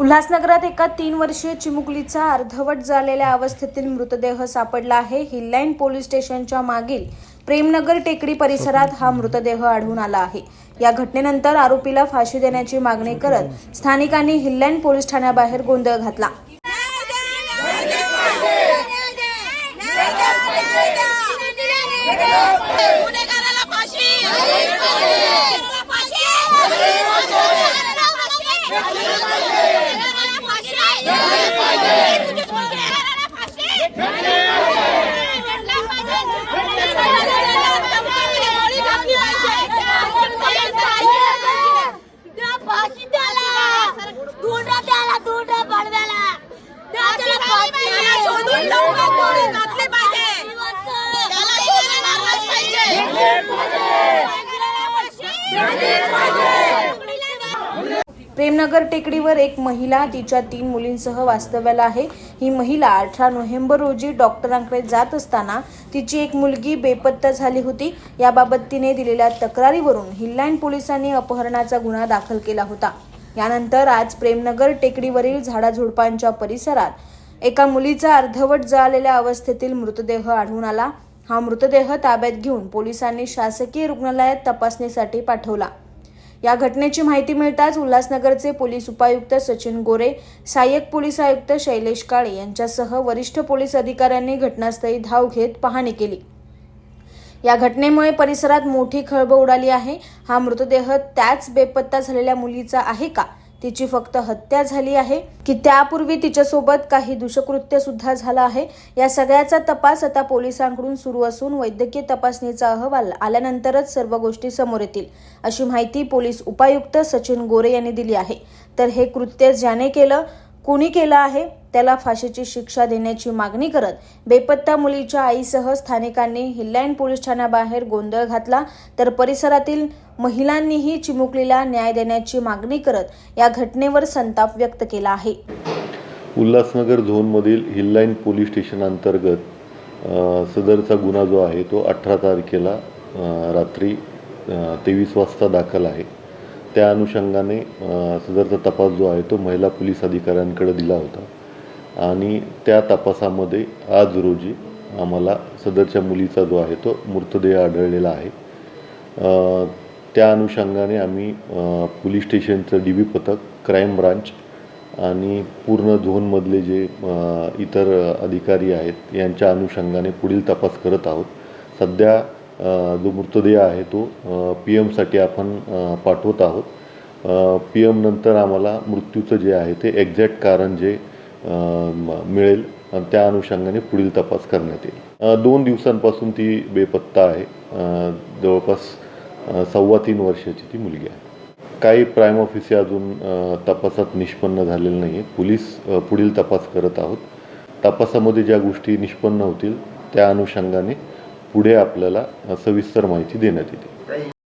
उल्हासनगरात एका तीन वर्षीय चिमुकलीचा अर्धवट झालेल्या अवस्थेतील मृतदेह सापडला आहे. हिल्लाईन पोलीस स्टेशनच्या मागील प्रेमनगर टेकडी परिसरात हा मृतदेह आढळून आला आहे. या घटनेनंतर आरोपीला फाशी देण्याची मागणी करत स्थानिकांनी हिल्लाईन पोलीस ठाण्याबाहेर गोंधळ घातला. ফাঁসি! प्रेमनगर टेकडीवर एक महिला तिच्या तीन मुलींसह वास्तव्याला आहे. ही महिला अठरा नोव्हेंबर रोजी डॉक्टरांकडे जात असताना तिची एक मुलगी बेपत्ता झाली होती. याबाबत तिने दिलेल्या तक्रारीवरून हिल्लाईन पोलिसांनी अपहरणाचा गुन्हा दाखल केला होता. यानंतर आज प्रेमनगर टेकडीवरील झाडाझुडपांच्या परिसरात एका मुलीचा अर्धवट जळालेल्या अवस्थेतील मृतदेह आढळून आला. हा मृतदेह ताब्यात घेऊन पोलिसांनी शासकीय रुग्णालयात तपासणीसाठी पाठवला. या घटनेची माहिती मिळताच उल्हासनगरचे पोलीस उपायुक्त सचिन गोरे सहाय्यक पोलीस आयुक्त शैलेश काळे यांच्यासह वरिष्ठ पोलीस अधिकाऱ्यांनी घटनास्थळी धाव घेत पाहणी केली. या घटनेमुळे परिसरात मोठी खळबळ उडाली आहे. हा मृतदेह त्याच बेपत्ता झालेल्या मुलीचा आहे का? तिची फक्त हत्या झाली आहे. की त्यापूर्वी तिच्यासोबत काही दुष्कृत्य सुद्धा झालं आहे. या सगळ्याचा तपास आता पोलिसांकडून सुरू असून वैद्यकीय तपासणीचा अहवाल आल्यानंतरच सर्व गोष्टी समोर येतील अशी माहिती पोलीस उपायुक्त सचिन गोरे यांनी दिली आहे. तर हे कृत्य ज्याने केलं कुणी केलं आहे? त्याला फाशीची शिक्षा देण्याची मागणी करत बेपत्ता मुलीच्या आईसह स्थानिकांनी हिल्लाईन पोलीस ठाण्याबाहेर गोंधळ घातला तर परिसरातील महिलांनीही चिमुकलीला न्याय देण्याची मागणी करत या घटनेवर संताप व्यक्त केला आहे. उल्हासनगर झोनमधील हिल्लाईन पोलीस स्टेशन अंतर्गत सदरचा गुन्हा जो आहे तो अठरा तारखेला रात्री तेवीस वाजता दाखल आहे. त्या अनुषंगाने सदरचा तपास जो आहे तो महिला पोलीस अधिकाऱ्यांकडे दिला होता. आणि त्या तपासामध्ये आज रोजी आम्हाला सदरच्या मुलीचा जो आहे तो मृतदेह आढळलेला आहे. त्या अनुषंगाने आम्ही पोलीस स्टेशनचं डी बी पथक क्राईम ब्रांच आणि पूर्ण झोनमधले जे इतर अधिकारी आहेत यांच्या अनुषंगाने पुढील तपास करत आहोत. सध्या जो मृतदेह आहे तो पी एमसाठी आपण पाठवत आहोत. पी एम नंतर आम्हाला मृत्यूचं जे आहे ते एक्झॅक्ट कारण जे मिळेल आणि त्या अनुषंगाने पुढील तपास करण्यात येईल. दोन दिवसांपासून ती बेपत्ता आहे. जवळपास सव्वा तीन वर्षाची ती मुलगी आहे. काही प्राईम ऑफिसे अजून तपासात निष्पन्न झालेलं नाही आहे पोलीस पुढील तपास करत आहोत. तपासामध्ये ज्या गोष्टी निष्पन्न होतील त्या अनुषंगाने पुढे आपल्याला सविस्तर माहिती देण्यात येते.